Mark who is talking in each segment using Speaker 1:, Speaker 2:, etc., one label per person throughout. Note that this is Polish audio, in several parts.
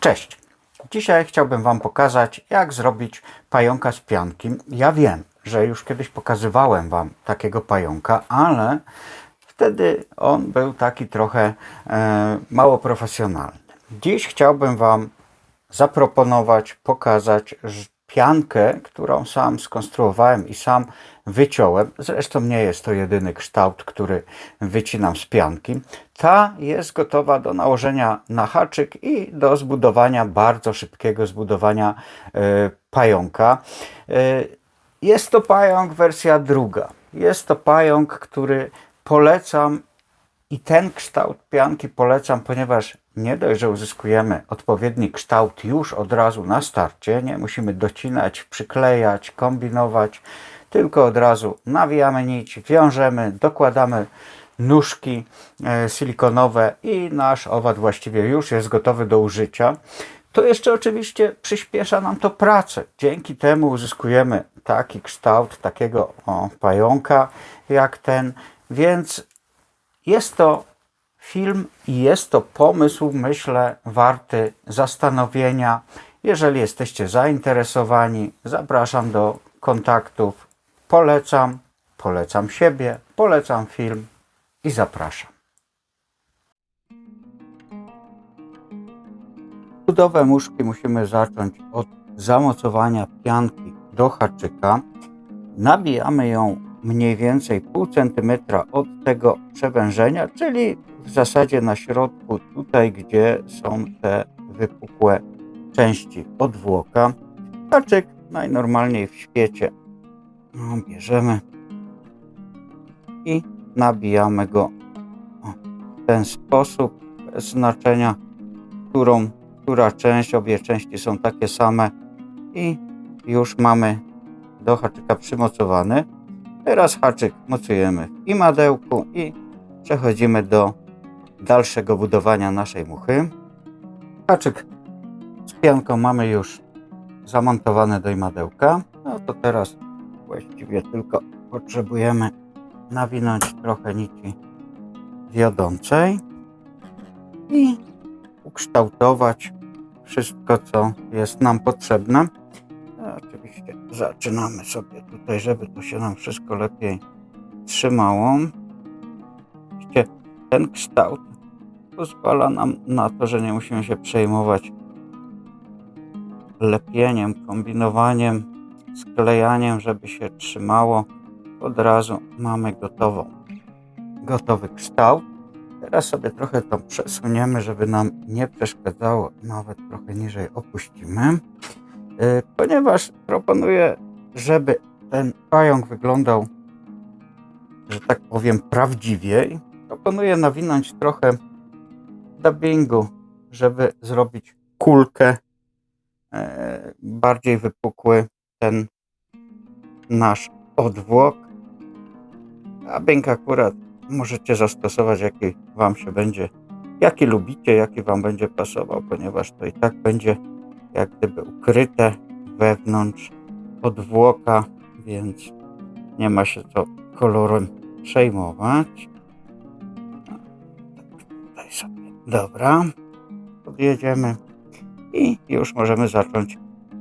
Speaker 1: Cześć! Dzisiaj chciałbym Wam pokazać, jak zrobić pająka z pianki. Ja wiem, że już kiedyś pokazywałem Wam takiego pająka, ale wtedy on był taki trochę e, mało profesjonalny. Dziś chciałbym Wam zaproponować, pokazać ż- piankę, którą sam skonstruowałem i sam wyciąłem. Zresztą nie jest to jedyny kształt, który wycinam z pianki. Ta jest gotowa do nałożenia na haczyk i do zbudowania, bardzo szybkiego zbudowania e, pająka. E, jest to pająk wersja druga. Jest to pająk, który polecam i ten kształt pianki polecam, ponieważ nie dość, że uzyskujemy odpowiedni kształt już od razu na starcie, nie musimy docinać, przyklejać, kombinować, tylko od razu nawijamy nić, wiążemy, dokładamy nóżki e, silikonowe i nasz owad właściwie już jest gotowy do użycia. To jeszcze oczywiście przyspiesza nam to pracę. Dzięki temu uzyskujemy taki kształt takiego o, pająka jak ten, więc jest to film i jest to pomysł, myślę, warty zastanowienia. Jeżeli jesteście zainteresowani, zapraszam do kontaktów. Polecam, polecam siebie, polecam film i zapraszam. Budowę muszki musimy zacząć od zamocowania pianki do haczyka. Nabijamy ją mniej więcej pół centymetra od tego przewężenia, czyli w zasadzie na środku, tutaj gdzie są te wypukłe części odwłoka. Haczyk najnormalniej w świecie no, bierzemy i nabijamy go w ten sposób, znaczenia, którą, która część, obie części są takie same i już mamy do haczyka przymocowany. Teraz haczyk mocujemy w imadełku i przechodzimy do dalszego budowania naszej muchy. Haczyk z pianką mamy już zamontowany do imadełka. No to teraz właściwie tylko potrzebujemy nawinąć trochę nici wiodącej i ukształtować wszystko, co jest nam potrzebne. No, Oczywiście zaczynamy sobie tutaj, żeby to się nam wszystko lepiej trzymało. Ten kształt pozwala nam na to, że nie musimy się przejmować lepieniem, kombinowaniem, sklejaniem, żeby się trzymało. Od razu mamy gotową, gotowy kształt. Teraz sobie trochę to przesuniemy, żeby nam nie przeszkadzało. Nawet trochę niżej opuścimy. Yy, Ponieważ proponuję, żeby ten pająk wyglądał, że tak powiem, prawdziwiej, proponuję nawinąć trochę dubbingu, żeby zrobić kulkę e, bardziej wypukły ten nasz odwłok. Dubbing akurat możecie zastosować jaki wam się będzie, jaki lubicie, jaki wam będzie pasował, ponieważ to i tak będzie jak gdyby ukryte wewnątrz odwłoka, więc nie ma się co kolorem przejmować. Dobra. Podjedziemy i już możemy zacząć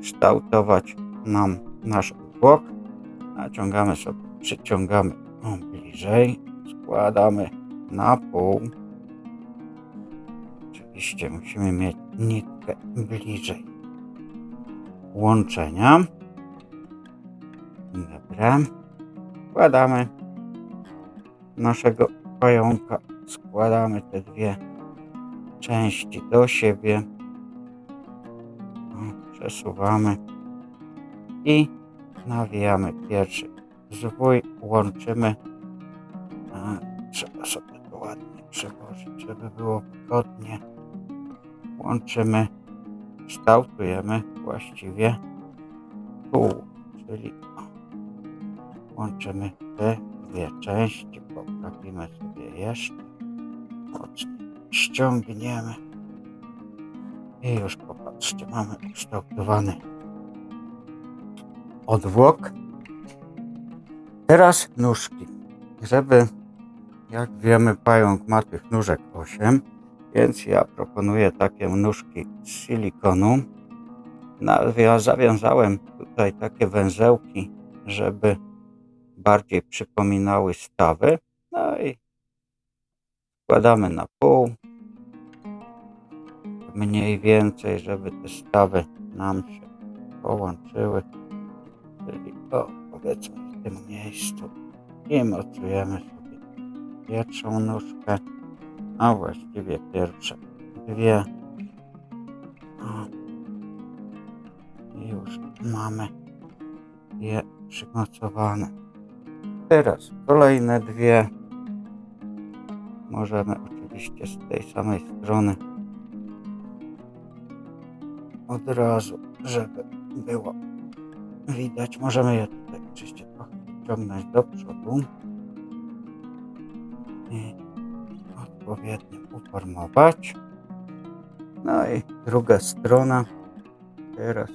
Speaker 1: kształtować nam nasz odwłok. Naciągamy sobie, przyciągamy bliżej, składamy na pół. Oczywiście musimy mieć nitkę bliżej łączenia. Dobra. Składamy naszego pająka. Składamy te dwie części do siebie. Przesuwamy i nawijamy pierwszy zwój. Łączymy. Trzeba sobie to ładnie przełożyć, żeby było wygodnie. Łączymy, kształtujemy właściwie pół, czyli łączymy te dwie części, poprawimy sobie jeszcze, mocno ściągniemy i już popatrzcie, mamy ukształtowany odwłok. Teraz nóżki. Żeby, jak wiemy, pająk ma tych nóżek 8, Więc ja proponuję takie nóżki z silikonu. Nawia- Zawiązałem tutaj takie węzełki, żeby bardziej przypominały stawy. No i wkładamy na pół. Mniej więcej, żeby te stawy nam się połączyły. Czyli o, powiedzmy w tym miejscu. I mocujemy sobie pierwszą nóżkę, a właściwie pierwsze dwie. I już mamy je przymocowane. Teraz kolejne dwie. Możemy oczywiście z tej samej strony od razu, żeby było widać. Możemy je tutaj oczywiście trochę ciągnąć do przodu i odpowiednio uformować. No i druga strona. Teraz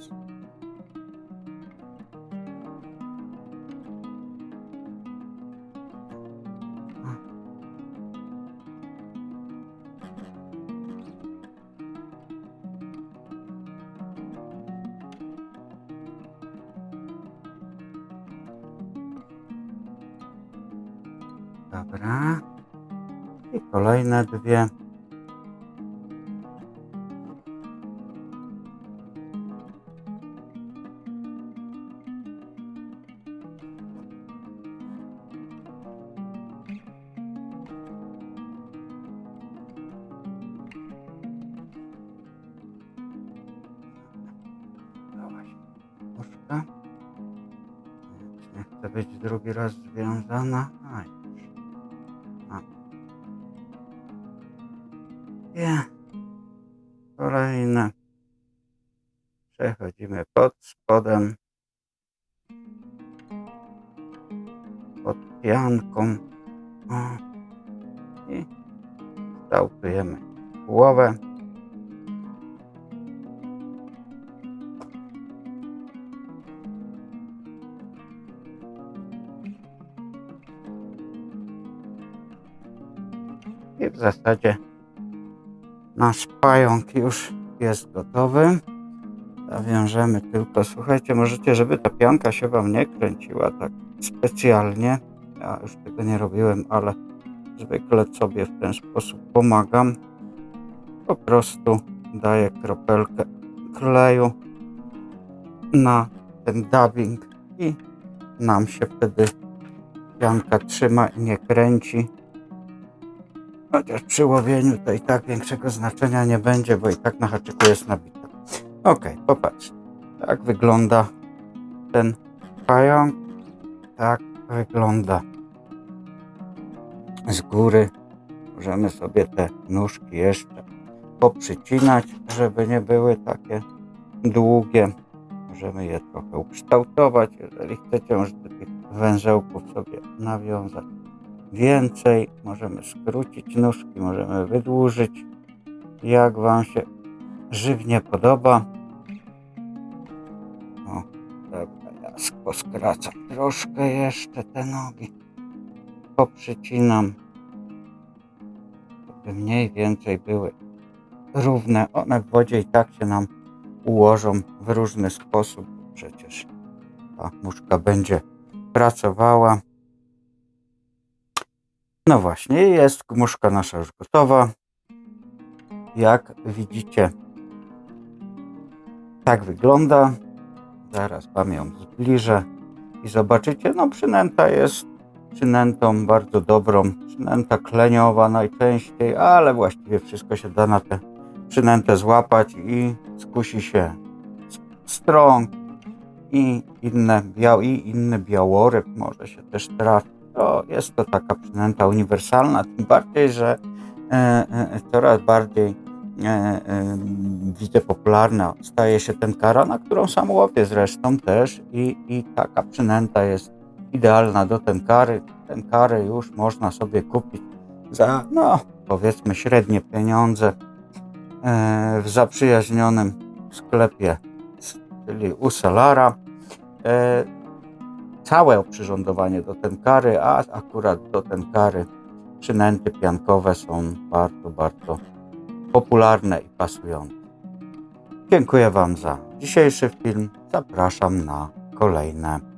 Speaker 1: Dobra. I kolejne dwie. Więc Nie chce być drugi raz związana. A Przechodzimy pod spodem. Pod pianką. O. I kształtujemy głowę. I w zasadzie nasz pająk już jest gotowy. Zawiążemy tylko, słuchajcie, możecie, żeby ta pianka się Wam nie kręciła tak specjalnie. Ja już tego nie robiłem, ale zwykle sobie w ten sposób pomagam. Po prostu daję kropelkę kleju na ten dubbing i nam się wtedy pianka trzyma i nie kręci. Chociaż przy łowieniu to i tak większego znaczenia nie będzie, bo i tak na haczyku jest nabita. Ok, popatrz. Tak wygląda ten pająk. Tak wygląda z góry. Możemy sobie te nóżki jeszcze poprzycinać, żeby nie były takie długie. Możemy je trochę ukształtować, jeżeli chcecie, możecie tych węzełków sobie nawiązać więcej. Możemy skrócić nóżki, możemy wydłużyć, jak Wam się żywnie podoba. O, dobra, ja poskracam troszkę jeszcze te nogi. Poprzycinam, żeby mniej więcej były równe. One w wodzie i tak się nam ułożą w różny sposób. Przecież ta muszka będzie pracowała. No właśnie, jest muszka nasza już gotowa. Jak widzicie, tak wygląda. Zaraz Wam ją zbliżę i zobaczycie, no przynęta jest przynętą bardzo dobrą. Przynęta kleniowa najczęściej, ale właściwie wszystko się da na tę przynętę złapać i skusi się strąg i inne, biał, i inny białoryb może się też trafi. To jest to taka przynęta uniwersalna, tym bardziej, że e, e, coraz bardziej widzę popularna staje się ten kara, na którą sam łowię zresztą też i, i taka przynęta jest idealna do. Ten kary już można sobie kupić za, no powiedzmy średnie pieniądze e, w zaprzyjaźnionym sklepie, czyli u Solara. E, całe oprzyrządowanie do tenkary, a akurat do tenkary przynęty piankowe są bardzo, bardzo popularne i pasujące. Dziękuję Wam za dzisiejszy film. Zapraszam na kolejne.